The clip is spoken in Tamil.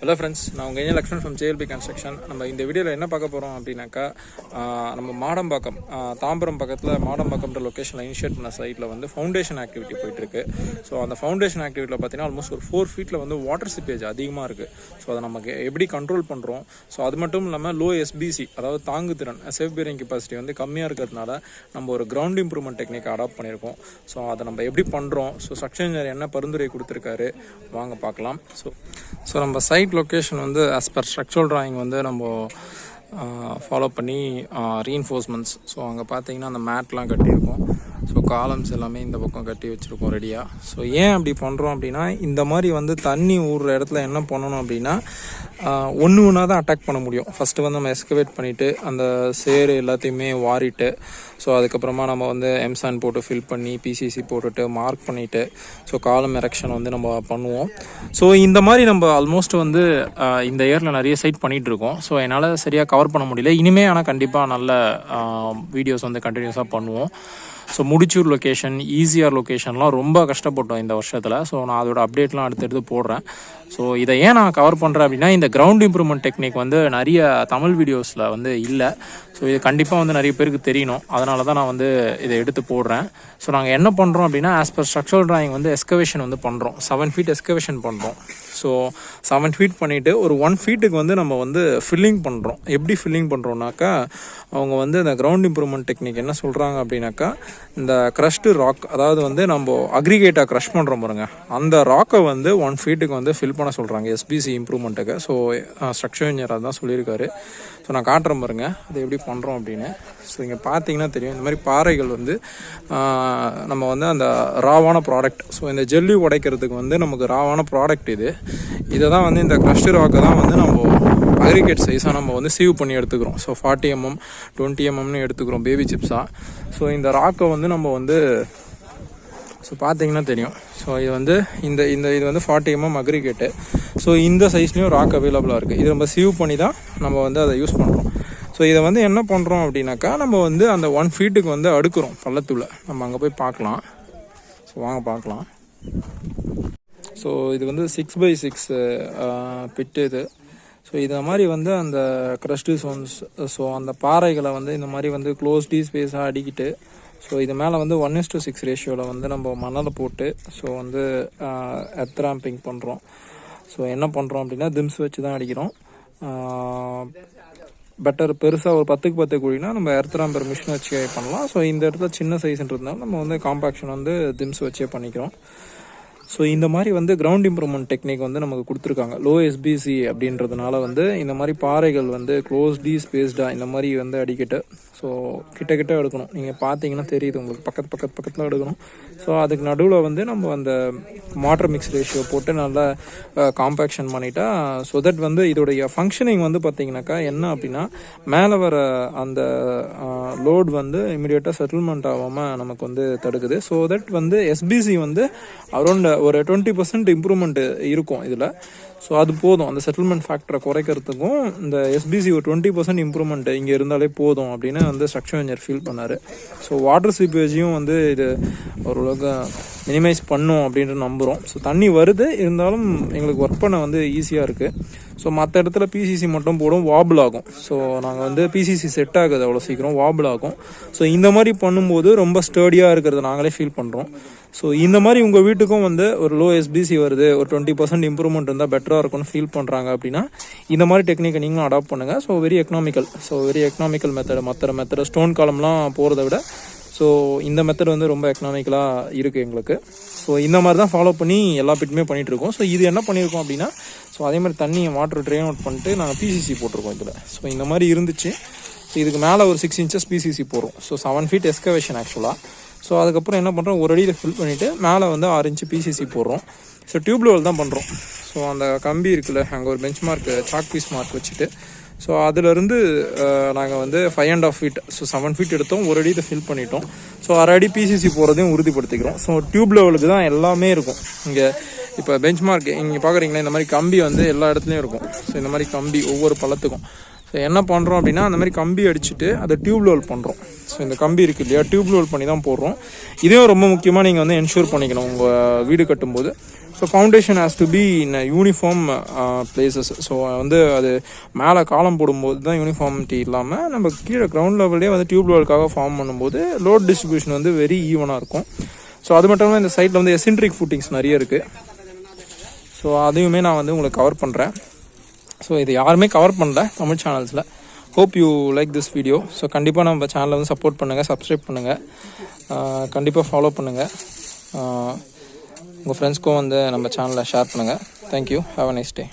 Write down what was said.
ஹலோ ஃப்ரெண்ட்ஸ் நான் உங்கள் ஏன் லக்ஷ்மண் ஃப்ரம் ஜேஎல்பி கன்ஸ்ட்ரக்ஷன் நம்ம இந்த வீடியோவில் என்ன பார்க்க போகிறோம் அப்படின்னாக்கா நம்ம மாடம்பாக்கம் தாம்பரம் பக்கத்தில் மாடம்பாக்கம்ன்ற லொக்கேஷனில் இனிஷியேட் பண்ண சைட்டில் வந்து ஃபவுண்டேஷன் ஆக்டிவிட்டி போயிட்டுருக்கு. ஸோ அந்த ஃபவுண்டேஷன் ஆக்டிவிட்டியில் பார்த்தீங்கன்னா ஆல்மோஸ்ட் ஒரு ஃபோர் ஃபீட்டில் வந்து வாட்டர் சிப்பேஜ் அதிகமாக இருக்குது ஸோ அதை நமக்கு எப்படி கண்ட்ரோல் பண்ணுறோம் ஸோ அது மட்டும் இல்லாமல் லோ எஸ்பிசி அதாவது தாங்கு திறன் சேஃப் பியரிங் கெப்பாசிட்டி வந்து கம்மியாக இருக்கிறதுனால நம்ம ஒரு கிரவுண்ட் இம்ப்ரூவ்மெண்ட் டெக்னிக் அடாப்ட் பண்ணியிருக்கோம். ஸோ அதை நம்ம எப்படி பண்ணுறோம் ஸோ ஸ்ட்ரக்சர் என்ன பரிந்துரை கொடுத்துருக்காரு? வாங்க பார்க்கலாம். ஸோ ஸோ நம்ம சைட் லொக்கேஷன் வந்து ஆஸ் பர் ஸ்ட்ரக்சரல் ட்ராயிங் வந்து நம்ம uh, ஃபாலோ பண்ணி uh, ரீஎன்ஃபோர்ஸ்மெண்ட்ஸ் ஸோ அங்கே பார்த்தீங்கன்னா அந்த மேட்லாம் கட்டியிருக்கோம். ஸோ காலம்ஸ் எல்லாமே இந்த பக்கம் கட்டி வச்சுருக்கோம் ரெடியாக ஸோ ஏன் அப்படி பண்ணுறோம் அப்படின்னா இந்த மாதிரி வந்து தண்ணி ஊறுற இடத்துல என்ன பண்ணணும் அப்படின்னா ஒன்று ஒன்றா தான் அட்டாக் பண்ண முடியும். ஃபஸ்ட்டு வந்து நம்ம எஸ்கவேட் பண்ணிவிட்டு அந்த சேரு எல்லாத்தையுமே வாரிட்டு ஸோ அதுக்கப்புறமா நம்ம வந்து எம்சான் போட்டு ஃபில் பண்ணி பிசிசி போட்டுட்டு மார்க் பண்ணிவிட்டு ஸோ காலம் எரெக்ஷன் வந்து நம்ம பண்ணுவோம். ஸோ இந்த மாதிரி நம்ம ஆல்மோஸ்ட் வந்து இந்த இயரில் நிறைய சைட் பண்ணிகிட்டு இருக்கோம். ஸோ என்னால் சரியாக கவர் பண்ண முடியல. இனிமே ஆனால் கண்டிப்பாக நல்ல வீடியோஸ் வந்து கண்டினியூஸாக பண்ணுவோம். ஸோ முடிச்சூர் லொக்கேஷன் ஈஸியார் லொக்கேஷன்லாம் ரொம்ப கஷ்டப்பட்டோம் இந்த வருஷத்தில். ஸோ நான் அதோட அப்டேட்லாம் அடுத்தடுத்து போடுறேன். ஸோ இதை ஏன் நான் கவர் பண்ணுறேன் அப்படின்னா இந்த கிரவுண்ட் இம்ப்ரூவ்மெண்ட் டெக்னிக் வந்து நிறைய தமிழ் வீடியோஸில் வந்து இல்லை. ஸோ இது கண்டிப்பாக வந்து நிறைய பேருக்கு தெரியணும். அதனால தான் நான் வந்து இதை எடுத்து போடுறேன். ஸோ நாங்கள் என்ன பண்ணுறோம் அப்படின்னா ஆஸ் பர் ஸ்ட்ரக்சரல் டிராயிங் வந்து எஸ்கவேஷன் வந்து பண்ணுறோம் செவன் ஃபீட் எஸ்கவேஷன் பண்ணுறோம் ஸோ செவன் ஃபீட் பண்ணிவிட்டு ஒரு ஒன் ஃபீட்டுக்கு வந்து நம்ம வந்து ஃபில்லிங் பண்ணுறோம் எப்படி ஃபில்லிங் பண்ணுறோம்னாக்கா அவங்க வந்து இந்த கிரவுண்ட் இம்ப்ரூவ்மெண்ட் டெக்னிக் என்ன சொல்கிறாங்க அப்படின்னாக்கா இந்த க்ரஷ்டு ராக் அதாவது வந்து நம்ம அக்ரிகேட்டாக க்ரஷ் பண்ணுறோம் பாருங்க. அந்த ராக்கை வந்து ஒன் ஃபீட்டுக்கு வந்து ஃபில் பண்ண சொல்கிறாங்க எஸ்பிசி இம்ப்ரூவ்மெண்ட்டுக்கு ஸோ ஸ்ட்ரக்சர் இன்ஜினியர் அதான் சொல்லியிருக்காரு. ஸோ நான் காட்டுறேன் பாருங்க அது எப்படி பண்ணுறோம் அப்படின்னு. ஸோ இங்கே பார்த்தீங்கன்னா தெரியும் இந்த மாதிரி பாறைகள் வந்து நம்ம வந்து அந்த ராவான ப்ராடக்ட் ஸோ இந்த ஜெல்லி உடைக்கிறதுக்கு வந்து நமக்கு ராவான ப்ராடக்ட் இது. இதை தான் வந்து இந்த க்ரஷ்டு ராக்கை தான் வந்து நம்ம அக்ரிகேட் சைஸாக நம்ம வந்து சீவ் பண்ணி எடுத்துக்கிறோம். ஸோ ஃபார்ட்டி எம்எம் டுவெண்ட்டி எம்எம்னு எடுத்துக்கிறோம் பேபி சிப்ஸாக ஸோ இந்த ராக்கை வந்து நம்ம வந்து ஸோ பார்த்தீங்கன்னா தெரியும். ஸோ இது வந்து இந்த இந்த இது வந்து ஃபார்ட்டி எம்எம் அக்ரிகேட்டு ஸோ இந்த சைஸ்லேயும் ராக் அவைலபிளாக இருக்குது இது நம்ம சீவ் பண்ணி தான் நம்ம வந்து அதை யூஸ் பண்ணுறோம் ஸோ இதை வந்து என்ன பண்ணுறோம் அப்படின்னாக்கா நம்ம வந்து அந்த ஒன் ஃபீட்டுக்கு வந்து அடுக்குறோம் பள்ளத்துள்ள நம்ம அங்கே போய் பார்க்கலாம். ஸோ வாங்க பார்க்கலாம். ஸோ இது வந்து சிக்ஸ் பை சிக்ஸ் பிட்டு இது. ஸோ இதை மாதிரி வந்து அந்த க்ரஸ்டு சோன்ஸ் ஸோ அந்த பாறைகளை வந்து இந்த மாதிரி வந்து க்ளோஸ்டி ஸ்பேஸாக அடிக்கிட்டு ஸோ இது மேலே வந்து ஒன் இஸ் டு சிக்ஸ் ரேஷியோவில் வந்து நம்ம மணலை போட்டு ஸோ வந்து எத்ராம்பிங் பண்ணுறோம் ஸோ என்ன பண்ணுறோம் அப்படின்னா திம்ஸ் வச்சு தான் அடிக்கிறோம் பெட்டர் பெருசாக ஒரு பத்துக்கு பத்து குழினா நம்ம எர்த்ராம்பர் மிஷின் வச்சு பண்ணலாம். ஸோ இந்த இடத்துல சின்ன சைஸ்ன்றதுனால நம்ம வந்து காம்பாக்ஷன் வந்து திம்ஸ் வச்சே பண்ணிக்கிறோம். ஸோ இந்த மாதிரி வந்து கிரவுண்ட் இம்ப்ரூவ்மெண்ட் டெக்னிக் வந்து நமக்கு கொடுத்துருக்காங்க. லோ எஸ்பிசி அப்படின்றதுனால வந்து இந்த மாதிரி பாறைகள் வந்து க்ளோஸ்டி ஸ்பேஸ்டாக இந்த மாதிரி வந்து அடிக்கிட்டு ஸோ கிட்ட கிட்ட எடுக்கணும். நீங்கள் பார்த்தீங்கன்னா தெரியுது உங்களுக்கு. பக்கத்து பக்கத்து பக்கத்தில் எடுக்கணும். ஸோ அதுக்கு நடுவில் வந்து நம்ம அந்த வாட்டர் மிக்ஸ் ரேஷியோ போட்டு நல்லா காம்பேக்ஷன் பண்ணிட்டா ஸோ தட் வந்து இதோடைய ஃபங்க்ஷனிங் வந்து பார்த்தீங்கன்னாக்கா என்ன அப்படின்னா மேலே வர அந்த லோட் வந்து இமிடியேட்டாக செட்டில்மெண்ட் ஆகாமல் நமக்கு வந்து தடுக்குது. ஸோ தட் வந்து எஸ்பிசி வந்து அரௌண்ட் ஒரு டுவெண்ட்டி பர்சன்ட் இம்ப்ரூவ்மெண்ட் இருக்கும் இதில். ஸோ அது போதும். அந்த செட்டில்மெண்ட் ஃபேக்டரை குறைக்கிறதுக்கும் இந்த எஸ்பிசி ஒரு டுவெண்ட்டி பர்சன்ட் இம்ப்ரூவ்மெண்ட் இங்கே இருந்தாலே போதும் அப்படின்னு வந்து ஸ்ட்ரக்சர் இன்ஜினியர் ஃபீல் பண்ணார். ஸோ வாட்டர் சீப்பேஜையும் வந்து இது ஓரளவுக்கு மினிமைஸ் பண்ணும் அப்படின்ட்டு நம்புகிறோம் ஸோ தண்ணி வருது. இருந்தாலும் எங்களுக்கு ஒர்க் பண்ண வந்து ஈஸியாக இருக்குது ஸோ மற்ற இடத்துல பிசிசி மட்டும் போடும் வாபிள் ஆகும். ஸோ நாங்கள் வந்து பிசிசி செட் ஆகுது அவ்வளோ சீக்கிரம் வாபிள் ஆகும். ஸோ இந்த மாதிரி பண்ணும்போது ரொம்ப ஸ்டேடியாக இருக்கிறத நாங்களே ஃபீல் பண்ணுறோம் ஸோ இந்த மாதிரி உங்கள் வீட்டுக்கும் வந்து ஒரு லோ எஸ்பிசி வருது ஒரு டுவெண்ட்டி பர்சன்ட் இம்ப்ரூவ்மெண்ட் இருந்தால் பெட்டராக இருக்கும்னு ஃபீல் பண்ணுறாங்க அப்படின்னா இந்த மாதிரி டெக்னிக்கை நீங்களும் அடாப்ட் பண்ணுங்கள் so very economical so very economical method மற்ற மெத்தட் ஸ்டோன் காலம்லாம் போகிறத விட ஸோ இந்த மெத்தட் வந்து ரொம்ப எக்கனாமிக்கலாக இருக்குது எங்களுக்கு. ஸோ இந்த மாதிரி தான் ஃபாலோ பண்ணி எல்லா பிட்டுமே பண்ணிகிட்ருக்கோம் ஸோ இது என்ன பண்ணியிருக்கோம் அப்படின்னா ஸோ அதே மாதிரி தண்ணியை வாட்டர் ட்ரெயின் அவுட் பண்ணிட்டு நாங்கள் பிசிசி போட்டிருக்கோம் இதில். ஸோ இந்த மாதிரி இருந்துச்சு. ஸோ இதுக்கு மேலே ஒரு சிக்ஸ் இன்ச்சஸ் பிசிசி போடுறோம். ஸோ செவன் ஃபீட் எஸ்கவேஷன் ஆக்சுவலாக ஸோ அதுக்கப்புறம் என்ன பண்ணுறோம் ஒரு அடியில் ஃபில் பண்ணிவிட்டு மேலே வந்து ஆறு இன்ச்சு பிசிசி போடுறோம். ஸோ டியூப் லெவல் தான் பண்ணுறோம் ஸோ அந்த கம்பி இருக்குல்ல அங்கே ஒரு bench mark chalk piece mark வச்சுட்டு ஸோ அதுலேருந்து uh, நாங்கள் வந்து five and half feet so seven feet எடுத்தோம். ஒரு அடி இதை ஃபில் பண்ணிட்டோம். ஸோ அரை அடி பிசிசி போகிறதையும் உறுதிப்படுத்திக்கிறோம். ஸோ டியூப் லெவலுக்கு தான் எல்லாமே இருக்கும். இங்கே இப்போ பெஞ்ச் மார்க் இங்கே பார்க்குறீங்களா இந்த மாதிரி கம்பி வந்து எல்லா இடத்துலையும் இருக்கும். ஸோ இந்த மாதிரி கம்பி ஒவ்வொரு பழத்துக்கும் ஸோ என்ன பண்ணுறோம் அப்படின்னா அந்த மாதிரி கம்பி அடிச்சுட்டு அதை டியூப் லெவல் பண்ணுறோம் ஸோ இந்த கம்பி இருக்குது இல்லையா? டியூப் லெவல் பண்ணி தான் போடுறோம். இதையும் ரொம்ப முக்கியமாக நீங்கள் வந்து என்ஷூர் பண்ணிக்கணும். உங்கள் வீடு கட்டும்போது. So foundation has to be in uniform places so வந்து அது மேலே காலம் போடும்போது தான் யூனிஃபார்மிட்டி இல்லாமல் நம்ம கீழே கிரவுண்ட் லெவல்லே வந்து டியூப் லெவலுக்காக ஃபார்ம் பண்ணும்போது லோட் டிஸ்ட்ரிபியூஷன் வந்து வெரி ஈவனாக இருக்கும். ஸோ அது மட்டும் இல்லாமல் இந்த சைட்டில் வந்து எசென்ட்ரிக் ஃபுட்டிங்ஸ் நிறைய இருக்குது ஸோ அதையுமே நான் வந்து உங்களுக்கு கவர் பண்ணுறேன் ஸோ இது யாருமே கவர் பண்ணல தமிழ் சேனல்ஸில் hope you like this video so கண்டிப்பாக நம்ம சேனலை வந்து சப்போர்ட் பண்ணுங்கள் சப்ஸ்கிரைப் பண்ணுங்கள் uh, கண்டிப்பாக ஃபாலோ பண்ணுங்கள் uh, உங்கள் ஃப்ரெண்ட்ஸ்க்கும் வந்து நம்ம சேனலை ஷேர் பண்ணுங்கள் thank you have a nice day